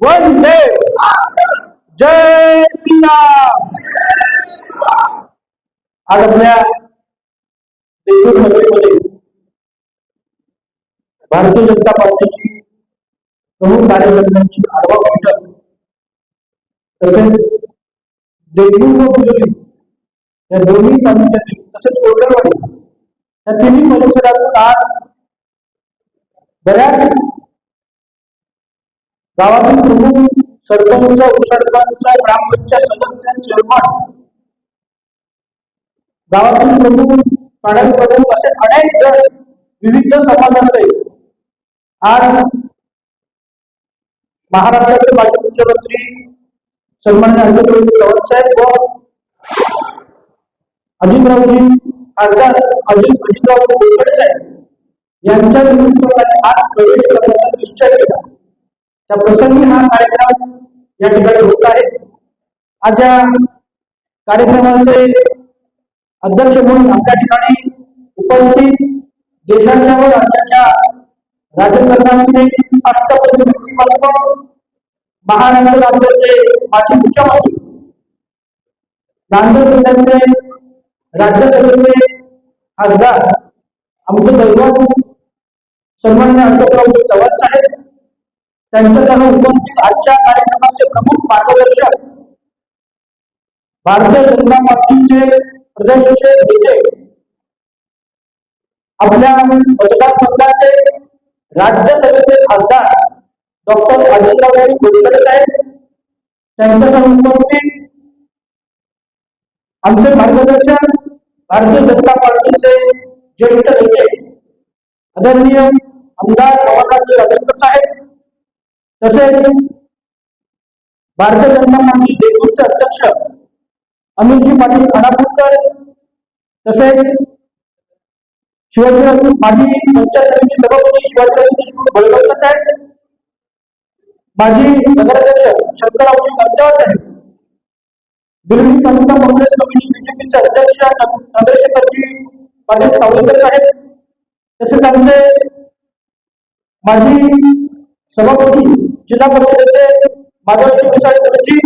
वंदे जय श्रीराम. आज आपल्या देशूर नगरीमध्ये भारतीय जनता पार्टीची प्रमुख कार्यकर्त्यांची आढावा बैठक तसेच देशमुख व बिलोली या दोन्ही तालुक्यातील तसेच कोरडवाडी. या तिन्ही परिसरातून आज बऱ्याच गावातील प्रमुख सरपंच उपसरपंच ग्रामपंचायत सदस्य चेअरमन गावातील प्रमुख प्रमुख असे अनेक जण विविध समाजाचे आज महाराष्ट्राचे माजी मुख्यमंत्री सन्मान्य अशोकराव चव्हाण साहेब व अजितरावजी खासदार अजित अजितरावजी गोडसे साहेब यांच्या नेतृत्वाखाली आज प्रवेश करण्याचा निश्चय केला त्या प्रसंगी हा कार्यक्रम या ठिकाणी होत आहे. आज या कार्यक्रमाचे अध्यक्ष म्हणून आपल्या ठिकाणी उपस्थित देशाच्या व राज्याच्या राजकारणाचे अष्टपैलू महाराष्ट्र राज्याचे माजी मुख्यमंत्री नांदेड जिल्ह्याचे राज्यसभेचे खासदार आमचे दैवत सन्मान्य अशोकराव चव्हाण साहेब त्यांच्यासह उपस्थित आजच्या कार्यक्रमाचे प्रमुख मार्गदर्शक भारतीय जनता पार्टीचे प्रदेशचे नेते आपल्या मतदारसंघाचे राज्यसभेचे खासदार डॉक्टर अजितरावजी गोडसे साहेब त्यांच्या उपस्थित आमचे मार्गदर्शक भारतीय जनता पार्टीचे ज्येष्ठ नेते आदरणीय आमदार अमरनाथजी राजेंद्र साहेब तसेच भारतीय जनता पार्टी देगूरचे अध्यक्ष अमितजी पाटील खानापूरकर तसेच शिवाजीराव माजी पंचायत समिती सभापती शिवाजीराव देशमुख बळवंत साहेब माजी नगराध्यक्ष शंकररावजी कर्तेवा साहेब दिल्ली तालुका काँग्रेस कमिटी बीजेपीचे अध्यक्ष चंद्रशेखरजी पाटील सावलेकर साहेब तसेच आमचे माजी सभापती जिल्हा परिषदेचे माधवजी कुसाळे गुरुजी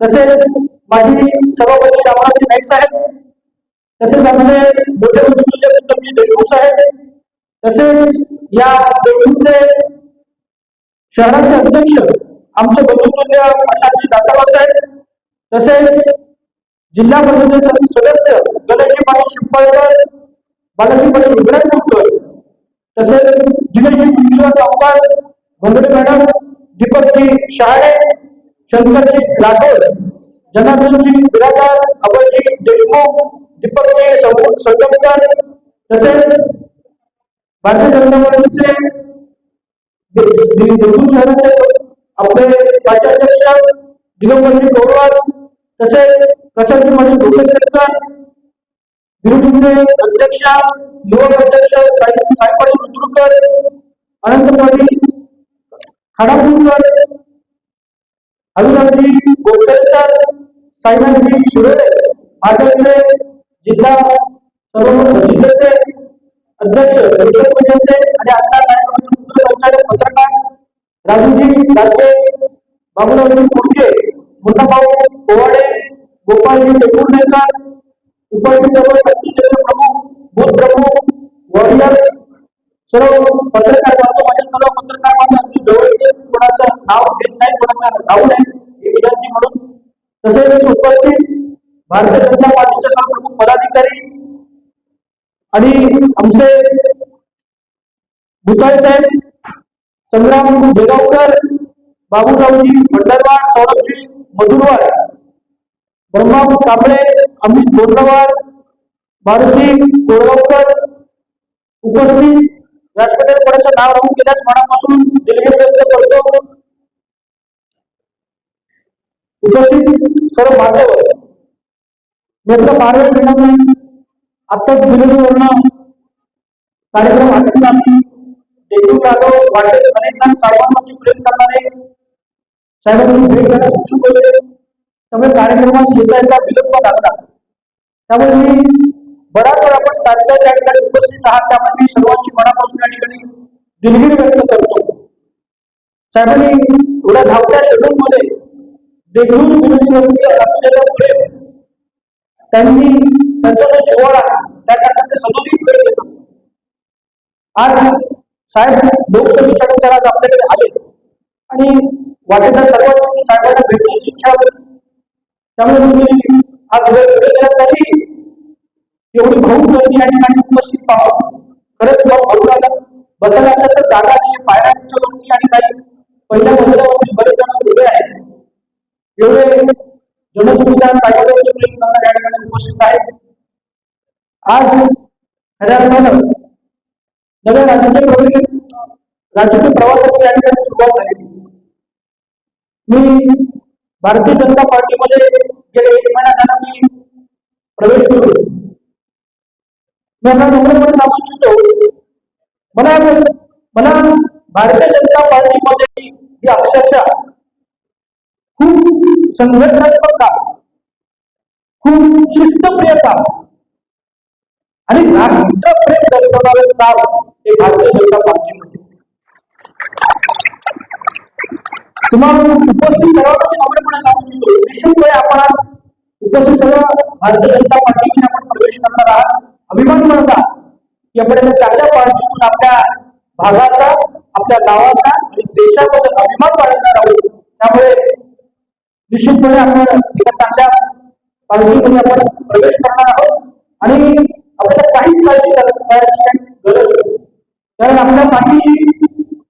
तसेच माजी सभापती रामराजी नाईक साहेब तसेच आमचे मोठे उद्योगपती उत्तमजी देशमुख साहेब तसेच या देशमुखचे शहराचे अध्यक्ष आमचे बंधुतुल्य प्रशांतजी दासावा साहेब तसेच जिल्हा परिषदेचे सदस्य गणेशजी पाटील शिंपळकर बालाजी पाटील इब्राहिमपूरकर तसेच दिनेशजी मुंजीवा चौकार भंगडे मॅडम दीपकजी शहाणे शंकरजी राठोड जनार्दनजी बिरादार अभयजी देशमुख दीपकजी संगमकर तसेच भारतीय जनता पार्टीचे शहराचे आपले दिगंबरजी तसेच प्रशांतजी विरोधीचे अध्यक्ष युवक अध्यक्ष साई साई अनंत पाटील सर साईनाथजी शिरोळे भाजपचे जिल्हा सर्व जिल्ह्याचे अध्यक्ष सोशल आणि आता कार्यक्रमाचे सूत्रसंचालक राजूजी लागे बाबूरावजी कुडके मुन्नाभाऊ पोवाडे गोपाळजी टेकुर्डेकर उपस्थित सर्व शक्तीचे प्रमुख बुद्ध प्रमुख वॉरियर्स सर्व पत्रकार बांधव माझ्या सर्व पत्रकार बांधवांची जवळचे कोणाचं नाव घेत नाही कोणाचं नाव नाही ही विनंती म्हणून. तसेच उपस्थित भारतीय जनता पार्टीचे सर्व प्रमुख पदाधिकारी आणि आमचे भुताळे साहेब संग्राम देगावकर बाबूरावजी भंडारवाड सौरभजी मधुरवाड ब्रह्माव कांबळे अमित बोर्डवाड मारुती कोरगावकर उपस्थित व्यासपीठावर कोणाचं नाव राहून गेल्यास मनापासून दिलगिरी व्यक्त करतो. उपस्थित सर्व मान्यवर नेमकं आपलं पारवे घेणार नाही आत्ताच दिल्लीवरनं कार्यक्रम आटपून अनेक प्रेम करणारे साहेबांची भेट होते. त्यामुळे कार्यक्रमास येता येता विलंब लागला. त्यामुळे मी बराच वेळ आपण त्या ठिकाणी उपस्थित आहात. त्यामुळे मी सर्वांची मनापासून या ठिकाणी दिलगिरी व्यक्त करतो. साहेबांनी थोड्या धावत्या शेड्यूल मध्ये विनंतीवरती असलेलं प्रेम त्यांनी त्यांचा जो जिव्हाळा आहे त्या ठिकाणी ते सदोदित वेळ देत असतात आज साहेब लोकसभेच्या नंतर आज आपल्याकडे आले. आणि वाटेला सर्वांची साहेबांना भेटण्याची इच्छा होती. त्यामुळे मी हा दिवस पुढे गेला तरी एवढी भाऊ गर्दी या ठिकाणी उपस्थित पाहून खरंच मग भाऊ लागला. बसायला जागा नाही पायऱ्यांच्या वरती आणि काही. पहिल्या मजल्यावरती बरेच जण उभे आहेत. एवढे जनसुविधा साहेबांचे प्रेम या ठिकाणी उपस्थित आहेत. आज खऱ्या अर्थानं नव्या राजकीय प्रवेश राजकीय प्रवासाची या ठिकाणी सुरुवात झाली. मी भारतीय जनता पार्टीमध्ये गेले एक महिना झाला मी प्रवेश करतो मी आता नम्रपणे सांगू इच्छितो मला मला भारतीय जनता पार्टीमध्ये ही अक्षरशः खूप संघटनात्मक काम खूप शिस्तप्रिय काम आणि राष्ट्रप्रेम दर्शवणारे काम हे भारतीय जनता पार्टीमध्ये तुम्हाला उपस्थित सर्वांना नम्रपणे सांगू इच्छितो निश्चितपणे आपण आज उपस्थित सर्व भारतीय जनता पार्टीमध्ये आपण प्रवेश करणार आहात. अभिमान म्हणता की आपण एका चांगल्या पार्टीतून आपल्या भागाचा आपल्या गावाचा आणि देशाबद्दल अभिमान बाळगणार आहोत. त्यामुळे निश्चितपणे आपण एका चांगल्या पार्टीमध्ये आपण प्रवेश करणार आहोत. आणि आपल्याला काहीच काळजी करायची गरज नाही. कारण आपल्या पाठीशी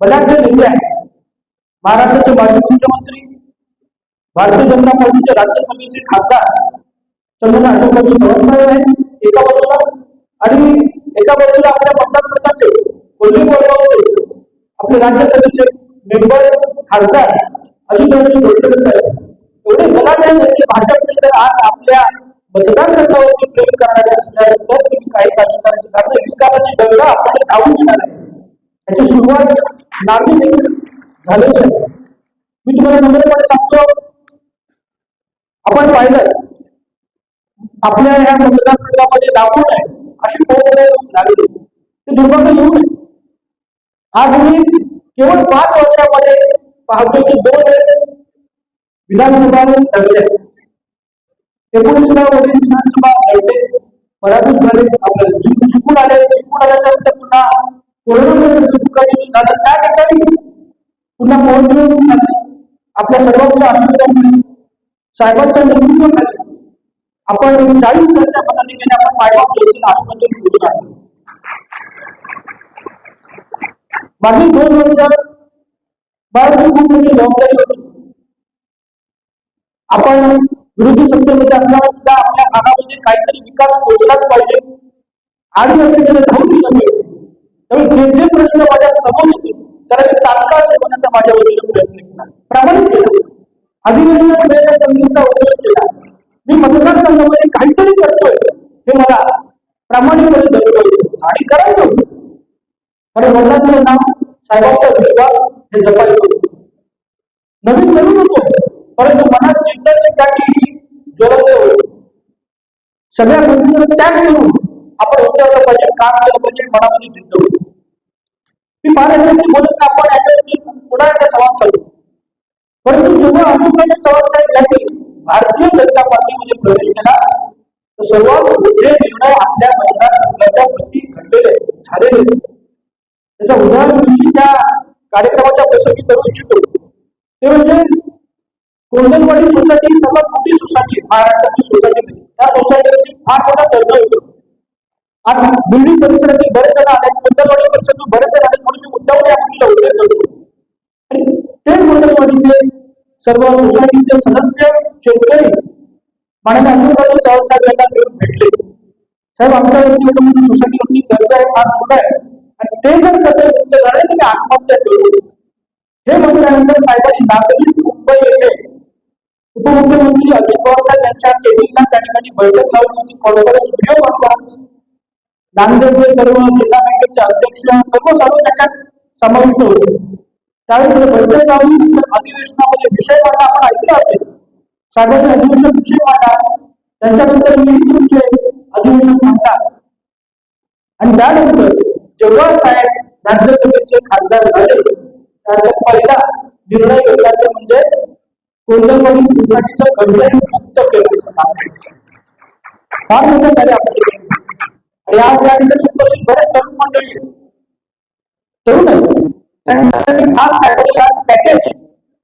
बलाढ्य नेते आहेत. महाराष्ट्राचे माजी मुख्यमंत्री भारतीय जनता पार्टीच्या राज्यसभेचे खासदार चंद्रना अशोकराव चव्हाण साहेब आहेत. एका बाजूला आणि एका बाजूला आपल्या मतदारसंघाचे कोल्हे बोलगावचे आपले राज्यसभेचे मेंबर खासदार अजितरावजी गोडसे साहेब. एवढे गलाटे नेते भाजपचे जर आज आपल्या मतदारसंघावरती प्रेम करणारे असणार गंगा आपल्याला धावून येणार आहे याची सुरुवात नागरिक झालेली आहे. मी तुम्हाला नम्रपणे सांगतो आपण पाहिलं आपल्या ह्या मतदारसंघामध्ये दाखवून आहे अशी पोहोच लागली. ते दुर्भाग्य येऊ नये आज मी केवळ पाच वर्षामध्ये पाहतो की दोन वेळेस विधानसभा लढले. एकोणीसला वरील विधानसभा लढले. पराभूत झाले आपल्याला जिंकून जिंकून आले जिंकून आल्याच्यानंतर पुन्हा कोरोना झालं. त्या ठिकाणी पुन्हा मोहन आपल्या सर्वांच्या आशीर्वादामुळे साहेबांच्या नेतृत्वाखाली आपण चाळीस हजारच्या मताधिकाने आपण मायबाप ज्योतीला आश्वासन घेऊन आलो. मागील दोन वर्षात बाळाची खूप मोठी जबाबदारी होती. आपण विरोधी सत्तेमध्ये असताना सुद्धा आपल्या भागामध्ये काहीतरी विकास पोहोचलाच आणि त्याच्याकडे धावून दिलं पाहिजे त्यामुळे जे जे प्रश्न माझ्यासमोर होते त्याला मी तात्काळ सोडवण्याचा माझ्या वतीने प्रयत्न केला. प्रामाणिक केला. अधिवेशन त्या संधीचा उपयोग केला. मी मतदारसंघामध्ये काहीतरी करतोय. हे मला प्रामाणिकपणे दर्शवायचं आणि करायचं होतं. कारण वडिलांचं नाव साहेबांचा विश्वास हे जपायचं होतं. नवीन नवीन होतो. परंतु मनात जिद्द चिकाटी ज्वलंत होते. सगळ्या गोष्टींना त्याग घेऊन आपण उतरलं पाहिजे काम केलं पाहिजे मनामध्ये जिद्द होती मी फार बोलत आपण याच्यावरती पुन्हा एकदा संवाद चालू परंतु जेव्हा अशोकराव चव्हाण साहेब यांनी भारतीय जनता पार्टीमध्ये प्रवेश केला तर सर्वात मोठे निर्णय आपल्या मतदारसंघाच्या प्रती घडलेले झालेले त्याच्या उदाहरण दिवशी त्या कार्यक्रमाच्या प्रसंगी करू इच्छितो ते म्हणजे कोंडलवाडी सोसायटी सर्वात मोठी सोसायटी महाराष्ट्रातील सोसायटी त्या सोसायटीवरती फार मोठा कर्ज होतो. आज बिल्डिंग परिसरातील बरेच जण आले कोंडलवाडी परिसरातील बरेच जण आले म्हणून मी मुद्दावर या गोष्टीला उल्लेख करतो आणि ते कोंडलवाडीचे सर्व सोसायटीचे सदस्य शेतकरी माननीय अशोकराव चव्हाण साहेब यांना घेऊन भेटले. साहेब आमच्यावरती एवढं मोठी सोसायटीवरती कर्ज आहे फार सुद्धा आहे. आणि ते जर कर्ज मुक्त झाले तर मी आत्महत्या करू. हे म्हटल्यानंतर साहेबांनी नागरिक मुंबई येथे उपमुख्यमंत्री अजित पवार साहेब यांच्या टेबलला त्या ठिकाणी बैठक लावली होती. कॉन्फरन्स व्हिडिओ कॉन्फरन्स नांदेडचे सर्व जिल्हा बँकेचे अध्यक्ष सर्व सर्व त्याच्यात समाविष्ट होते. त्यावेळी बैठक अधिवेशनामध्ये विषय मांडला आपण ऐकला असेल. साहेबांनी अधिवेशन विषय मांडा त्यांच्यानंतर मी तुमचे अधिवेशन मांडणार आणि त्यानंतर जेव्हा साहेब राज्यसभेचे खासदार झाले त्यानंतर पहिला निर्णय घेतला म्हणजे कोल्हापूर सोसायटीचं कर्ज मुक्त करण्याचं काम फार मोठं कार्य आपण आणि आज या ठिकाणी उपस्थित बरेच तरुण मंडळी तरुण खास साहेबांनी आज पॅकेज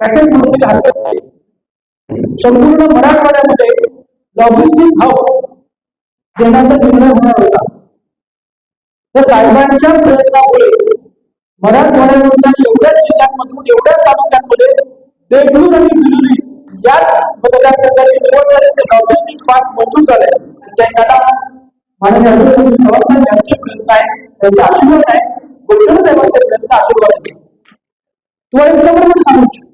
पॅकेज म्हणून हरकत नाही संपूर्ण मराठवाड्यामध्ये लॉजिस्टिक हब देण्याचा निर्णय होणार होता. तर साहेबांच्या प्रयत्नामुळे मराठवाड्यामधल्या एवढ्या जिल्ह्यांमधून एवढ्या तालुक्यांमध्ये देगलूर आणि बिलोली याच मतदारसंघाची निवड झाली. ते लॉजिस्टिक पार्क मंजूर झाले. आणि त्याला माननीय असं चव्हाण साहेब यांचे प्रयत्न आहे त्यांचे आशीर्वाद आहे गोष्टी साहेबांचे प्रयत्न आशीर्वाद आहे तुम्हाला इतक्याबरोबर सांगू इच्छितो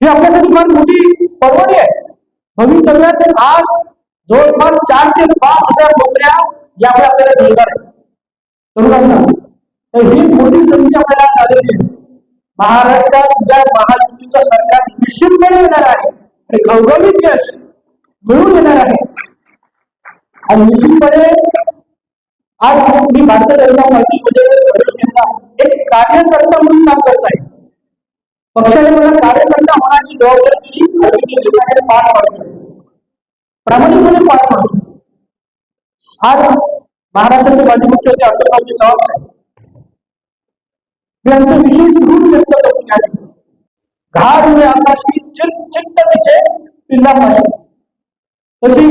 ही आपल्यासाठी फार मोठी परवडी आहे. भवितव्यात आज जवळपास चार ते पाच हजार नोकऱ्या यामुळे आपल्याला मिळणार आहेत. तरुणांना. तर ही मोठी संधी आपल्याला झालेली आहे. महाराष्ट्रात उद्या महायुतीचं सरकार निश्चितपणे येणार आहे. आणि घवघवीत यश मिळून येणार आहे. आणि निश्चितपणे आज मी भारतीय जनता पार्टीमध्ये प्रवेश एक कार्यकर्ता म्हणून काम करत आहे पक्षाने मला कार्यकर्ता होण्याची जबाबदारी दिली पार पाडली. प्रामाणिकपणे पार पाडली. आज महाराष्ट्राचे माजी मुख्यमंत्री अशोकरावजी चव्हाण साहेब. मी आमचं विशेष ऋण व्यक्त करून घ्यावे घाट घाड उडे आकाशी चित चित्त तिचे पिल्लापाशी तशी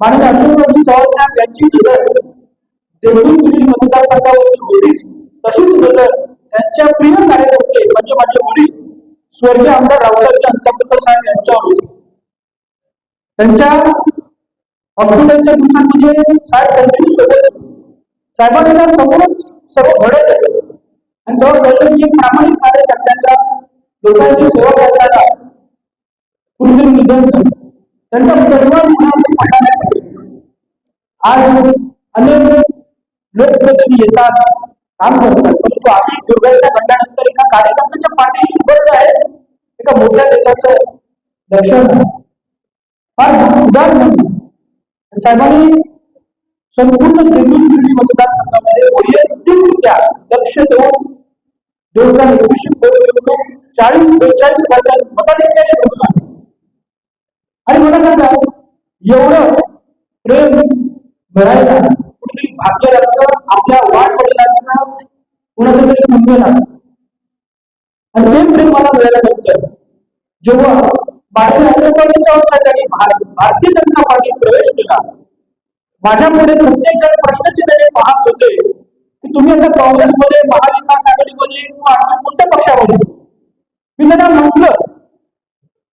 माननीय अशोकरावजी चव्हाण साहेब यांची नजर देवळी मतदारसंघावरती होतीच. तशीच नजर त्यांच्या प्रिय कार्यकर्ते म्हणजे माझे वडील स्वर्गीय आमदार रावसाहेब अंतप्रकर साहेब यांच्यावर होती. त्यांच्या हॉस्पिटलच्या दिवसांमध्ये साहेब कंटिन्यू सोबत होते. साहेबांना समोरच सर्व घडत आहे आणि तेव्हा कळलं की प्रामाणिक कार्यकर्त्याचा लोकांची सेवा करताना कुठेतरी निधन झालं. त्यांचा परिवार आज अनेक लोकप्रतिनिधी येतात काम करतात परंतु अशी दुर्घटना घडल्यानंतर एका कार्यकर्त्याच्या पाठीशी उभं आहे एका मोठ्या नेत्याचं दर्शन फार उदाहरण साहेबांनी संपूर्ण देगलूर शिर्डी मतदारसंघामध्ये वैयक्तिकरित्या लक्ष देऊन दोन हजार एकवीसशे चाळीस बेचाळीस हजार मताधिक्याने निवडून आले. आणि मला सांगा एवढं प्रेम मिळायला कुठेतरी भाग्य लागतं? आपल्या वाट वडिलांचा कुणाचं तरी पुण्य लागतं. आणि ते प्रेम मला मिळायला मिळाल्यानंतर जेव्हा बाहेर राष्ट्रवादीच्या चव्हाण भारतीय जनता पार्टीत प्रवेश केला. माझ्यापुढे प्रत्येक जण प्रश्नचिन्ह पाहत होते की तुम्ही आता काँग्रेसमध्ये महाविकास आघाडीमध्ये किंवा आणखी कोणत्या पक्षामध्ये? मी त्यांना म्हटलं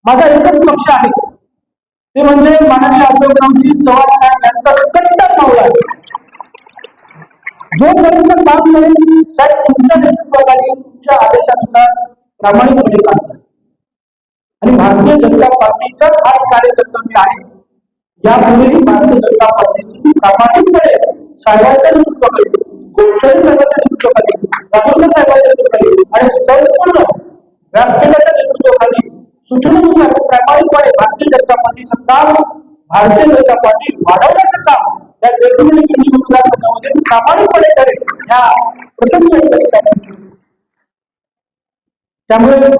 माझा एकच पक्ष आहे. ते म्हणजे माननीय अशोकरावजी चव्हाण साहेब यांचा कट्टर मावळा आहे जोपर्यंत काम नाही साहेब तुमच्या नेतृत्वाखाली तुमच्या आदेशानुसार प्रामाणिकपणे काम करेल आणि भारतीय जनता पार्टीचा हाच कार्यकर्तव्य आहे. यापूर्वी भारतीय जनता पार्टीची प्रामाणिकपणे साहेबांच्या नेतृत्वाखाली गोडछडी साहेबांच्या नेतृत्वाखाली राजेंद्र साहेबांच्या नेतृत्वाखाली आणि संपूर्ण व्यासपीठाच्या नेतृत्वाखाली सूचनेनुसार प्रामाणिकपणे भारतीय जनता पार्टी काम भारतीय जनता पार्टी वाढवण्याचं काम या देवगिरी किल्ली मतदारसंघामध्ये प्रामाणिकपणे करेल ह्या प्रसंगी या त्यामुळे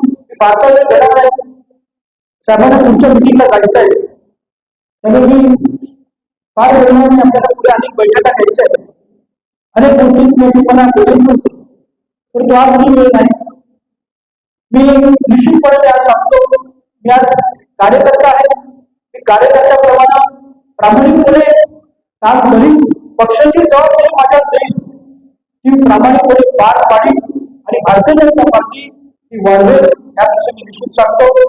फारसा वेळ घडत नाही साहेबांना तुमच्या मिटिंगला जायचं आहे. त्यामुळे मी फार वेळाने आपल्याला पुढे अनेक बैठका घ्यायच्या आहेत. अनेक गोष्टी मी तुम्हाला बोलायचं तर तो आज वेळ नाही. मी निश्चितपणे आज सांगतो मी आज कार्यकर्ता आहे. मी कार्यकर्त्याप्रमाणे प्रामाणिकपणे काम करीन. पक्षाची जबाबदारी माझ्यात देईल ती प्रामाणिकपणे पार पाडील आणि भारतीय जनता पार्टी ती वाढवेल या मी निश्चित सांगतो.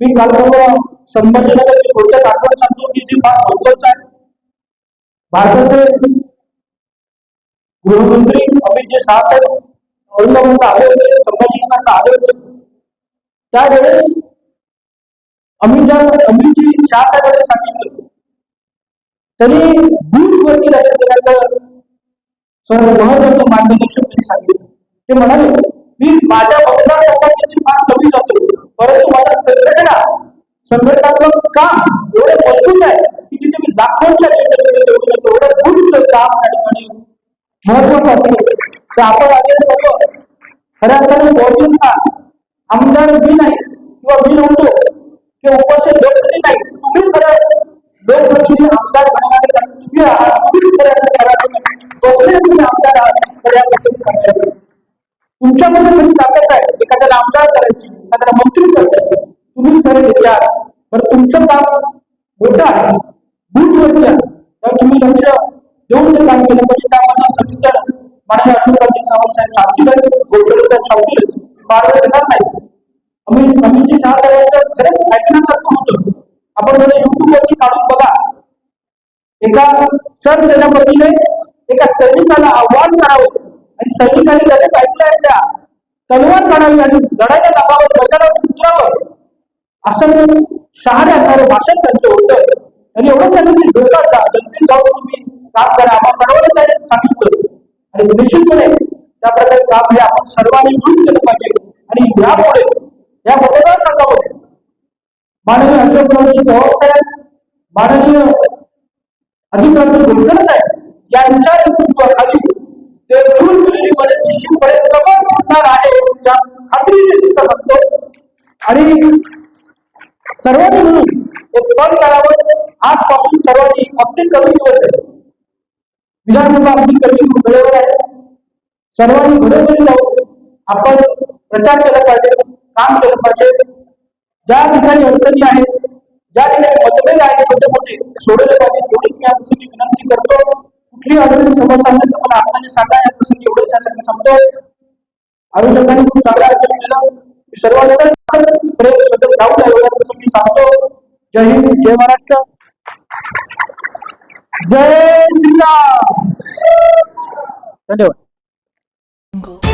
मी काल परवा संभाजीनगरची थोडक्यात आठवण सांगतो की जे फार महत्वाचं आहे. भारताचे गृहमंत्री अमित जे शहा साहेब औरंगाबादला आले होते संभाजीनगरला आले होते त्यावेळेस अमित शहा अमितजी शहा साहेबांनी सांगितलं त्यांनी बूथवरती लक्ष देण्याचं महत्वाचं मार्गदर्शन त्यांनी सांगितलं. ते म्हणाले मी माझ्या मतदारसंघात फार कमी जातो परंतु माझ्या संघटना संघटनात्मक काम एवढं मजबूत आहे की जिथे मी लाखोंच्या एवढं खूपच काम त्या ठिकाणी महत्वाचं असेल तर आपण आले सर्व. खऱ्या अर्थाने आमदार मी नाही किंवा मी नव्हतो किंवा उपस्थित लोकप्रतिनिधी नाही. तुम्ही खरं लोकप्रतिनिधी आमदार बनवणारे तुम्ही तुम्हीच खऱ्या बसले तुम्ही आमदार खऱ्या सांगायचं. तुमच्यामध्ये तरी ताकद आहे एखाद्याला आमदार करायची एखाद्याला मंत्री करायची तुम्हीच खरे नेते आहात. बरं तुमचं काम मोठं आहे बूथवरती आहे. तर तुम्ही लक्ष देऊन ते काम केलं पाहिजे. त्यामध्ये सविस्तर माननीय अशोकरावजी चव्हाण साहेब सांगतीलच गोचरे साहेब सांगतीलच फार देणार नाही. आम्ही अमितजी शहा साहेबांचं खरंच ऐकण्यासारखं होतं. आपण जर युट्यूब वरती काढून बघा. एका सर सेनापतीने एका सैनिकाला आव्हान करावं आणि सैनिकांनी लगेच ऐकलं आहे त्या. तलवार काढावी आणि लढायला लागावं बचारावर उतरावं असं शहाणे असणारं भाषण त्यांचं होतं. आणि एवढं सांगितलं की लोकांचा जनतेत जाऊन तुम्ही काम करा. आम्हाला सर्वांनी सांगितलं. आणि निश्चितपणे त्या प्रकारे काम हे आपण सर्वांनी मिळून केलं पाहिजे. आणि यामुळे या मतदारसंघामध्ये माननीय अशोकरावजी चव्हाण साहेब माननीय अधिकारांचे गुंजन साहेब यांच्या नेतृत्वाखाली ते मिळून दिल्लीमध्ये निश्चितपणे कमल होणार आहे या खात्रीने सुद्धा सांगतो आणि सर्वांनी म्हणून एक पण करावं आजपासून सर्वांनी अगदी कमी दिवस आहे. विधानसभा आपली कमी वेळेवर आहे? सर्वांनी घरोघरी जाऊ आपण प्रचार केला पाहिजे काम केलं पाहिजे. ज्या ठिकाणी अडचणी आहेत ज्या ठिकाणी मतभेद आहेत छोटे मोठे सोडवले पाहिजे. एवढीच मी या विनंती करतो. कुठली अडचणी समस्या असेल तर मला हाताने सांगा. या प्रसंगी एवढंच यासाठी सांगतो. आयोजकांनी खूप चांगलं आयोजन केलं मी सर्वांचा असंच सतत राहू द्या प्रसंगी सांगतो. जय हिंद जय महाराष्ट्र. जय श्रीराम धन्यवाद.